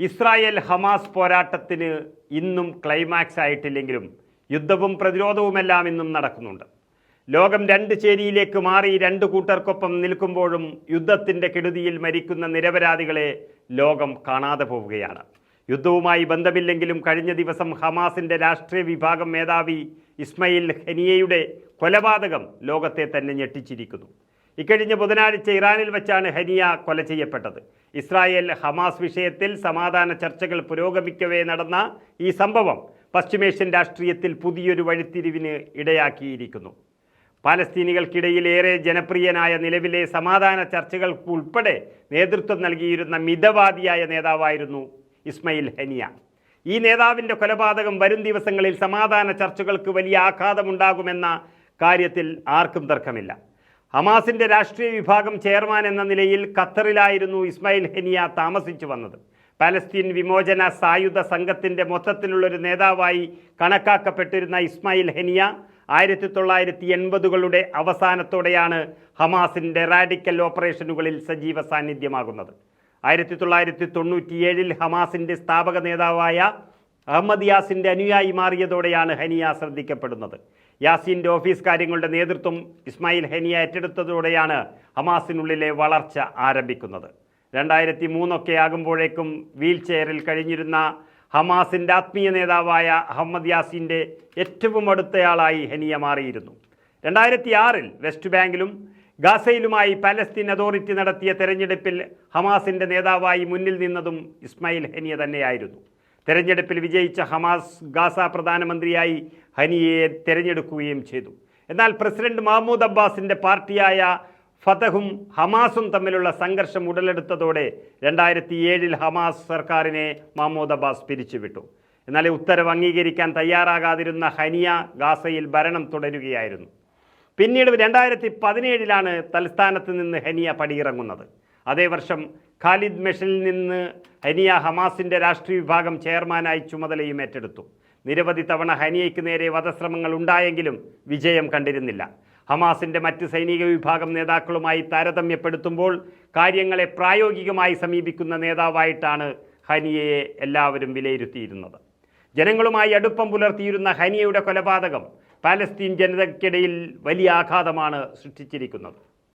Israel Hamas പോരാട്ടത്തിന് ഇന്നും climax ആയിട്ടില്ലെങ്കിലും യുദ്ധവും പ്രതിരോധവുമെല്ലാം ഇന്നും നടക്കുന്നുണ്ട്. ലോകം രണ്ട് ചേരിയിലേക്ക് മാറി രണ്ട് കൂട്ടർക്കൊപ്പം നിൽക്കുമ്പോഴും യുദ്ധത്തിന്റെ കെടുതിയിൽ മരിക്കുന്ന നിരപരാധികളെ ലോകം കാണാതെ പോവുകയാണ്. യുദ്ധവുമായി ബന്ധമില്ലെങ്കിലും കഴിഞ്ഞ ദിവസം ഹമാസിന്റെ രാഷ്ട്രീയ വിഭാഗം മേധാവി ഇസ്മയിൽ ഹെനിയയുടെ കൊലപാതകം ലോകത്തെ തന്നെ ഞെട്ടിച്ചിരിക്കുന്നു. ഇക്കഴിഞ്ഞ ബുധനാഴ്ച ഇറാനിൽ വെച്ചാണ് ഹനിയ കൊല ചെയ്യപ്പെട്ടത്. ഇസ്രായേൽ ഹമാസ് വിഷയത്തിൽ സമാധാന ചർച്ചകൾ പുരോഗമിക്കവേ നടന്ന ഈ സംഭവം പശ്ചിമേഷ്യൻ രാഷ്ട്രീയത്തിൽ പുതിയൊരു വഴിത്തിരിവിന് ഇടയാക്കിയിരിക്കുന്നു. പാലസ്തീനികൾക്കിടയിൽ ഏറെ ജനപ്രിയനായ നിലവിലെ സമാധാന ചർച്ചകൾക്ക് ഉൾപ്പെടെ നേതൃത്വം നൽകിയിരുന്ന മിതവാദിയായ നേതാവായിരുന്നു ഇസ്മയിൽ ഹനിയ. ഈ നേതാവിന്റെ കൊലപാതകം വരും ദിവസങ്ങളിൽ സമാധാന ചർച്ചകൾക്ക് വലിയ ആഘാതമുണ്ടാകുമെന്ന കാര്യത്തിൽ ആർക്കും തർക്കമില്ല. ഹമാസിന്റെ രാഷ്ട്രീയ വിഭാഗം ചെയർമാൻ എന്ന നിലയിൽ ഖത്തറിലായിരുന്നു ഇസ്മായിൽ ഹെനിയ താമസിച്ചു വന്നത്. പാലസ്തീൻ വിമോചന സായുധ സംഘത്തിന്റെ മൊത്തത്തിലുള്ളൊരു നേതാവായി കണക്കാക്കപ്പെട്ടിരുന്ന ഇസ്മായിൽ ഹെനിയ ആയിരത്തി തൊള്ളായിരത്തി എൺപതുകളുടെ അവസാനത്തോടെയാണ് ഹമാസിന്റെ റാഡിക്കൽ ഓപ്പറേഷനുകളിൽ സജീവ സാന്നിധ്യമാകുന്നത്. ആയിരത്തി തൊള്ളായിരത്തി തൊണ്ണൂറ്റിയേഴിൽ ഹമാസിന്റെ സ്ഥാപക നേതാവായ അഹമ്മദ് യാസിന്റെ അനുയായി മാറിയതോടെയാണ് ഹനിയ ശ്രദ്ധിക്കപ്പെടുന്നത്. യാസിന്റെ ഓഫീസ് കാര്യങ്ങളുടെ നേതൃത്വം ഇസ്മായിൽ ഹനിയ ഏറ്റെടുത്തതോടെയാണ് ഹമാസിനുള്ളിലെ വളർച്ച ആരംഭിക്കുന്നത്. രണ്ടായിരത്തി മൂന്നൊക്കെ ആകുമ്പോഴേക്കും വീൽ ചെയറിൽ കഴിഞ്ഞിരുന്ന ഹമാസിന്റെ ആത്മീയ നേതാവായ അഹമ്മദ് യാസിന്റെ ഏറ്റവും അടുത്തയാളായി ഹനിയ മാറിയിരുന്നു. രണ്ടായിരത്തി ആറിൽ വെസ്റ്റ് ബാങ്കിലും ഗാസയിലുമായി പാലസ്തീൻ അതോറിറ്റി നടത്തിയ തെരഞ്ഞെടുപ്പിൽ ഹമാസിന്റെ നേതാവായി മുന്നിൽ നിന്നതും ഇസ്മായിൽ ഹനിയ തന്നെയായിരുന്നു. തെരഞ്ഞെടുപ്പിൽ വിജയിച്ച ഹമാസ് ഗാസ പ്രധാനമന്ത്രിയായി ഹനിയയെ തെരഞ്ഞെടുക്കുകയും ചെയ്തു. എന്നാൽ പ്രസിഡന്റ് മഹ്മൂദ് അബ്ബാസിന്റെ പാർട്ടിയായ ഫതഹും ഹമാസും തമ്മിലുള്ള സംഘർഷം ഉടലെടുത്തതോടെ രണ്ടായിരത്തി ഏഴിൽ ഹമാസ് സർക്കാരിനെ മഹ്മൂദ് അബ്ബാസ് പിരിച്ചുവിട്ടു. എന്നാൽ ഉത്തരവ് അംഗീകരിക്കാൻ തയ്യാറാകാതിരുന്ന ഹനിയ ഗാസയിൽ ഭരണം തുടരുകയായിരുന്നു. പിന്നീട് രണ്ടായിരത്തി പതിനേഴിലാണ് തലസ്ഥാനത്ത് നിന്ന് ഹനിയ പടിയിറങ്ങുന്നത്. അതേ വർഷം ഖാലിദ് മെഷലിൽ നിന്ന് ഹനിയ ഹമാസിന്റെ രാഷ്ട്രീയ വിഭാഗം ചെയർമാനായി ചുമതലയും ഏറ്റെടുത്തു. നിരവധി തവണ ഹനിയയ്ക്ക് നേരെ വധശ്രമങ്ങൾ ഉണ്ടായെങ്കിലും വിജയം കണ്ടിരുന്നില്ല. ഹമാസിന്റെ മറ്റ് സൈനിക വിഭാഗം നേതാക്കളുമായി താരതമ്യപ്പെടുത്തുമ്പോൾ കാര്യങ്ങളെ പ്രായോഗികമായി സമീപിക്കുന്ന നേതാവായിട്ടാണ് ഹനിയയെ എല്ലാവരും വിലയിരുത്തിയിരുന്നത്. ജനങ്ങളുമായി അടുപ്പം പുലർത്തിയിരുന്ന ഹനിയയുടെ കൊലപാതകം പാലസ്തീൻ ജനതയ്ക്കിടയിൽ വലിയ ആഘാതമാണ് സൃഷ്ടിച്ചിരിക്കുന്നത്.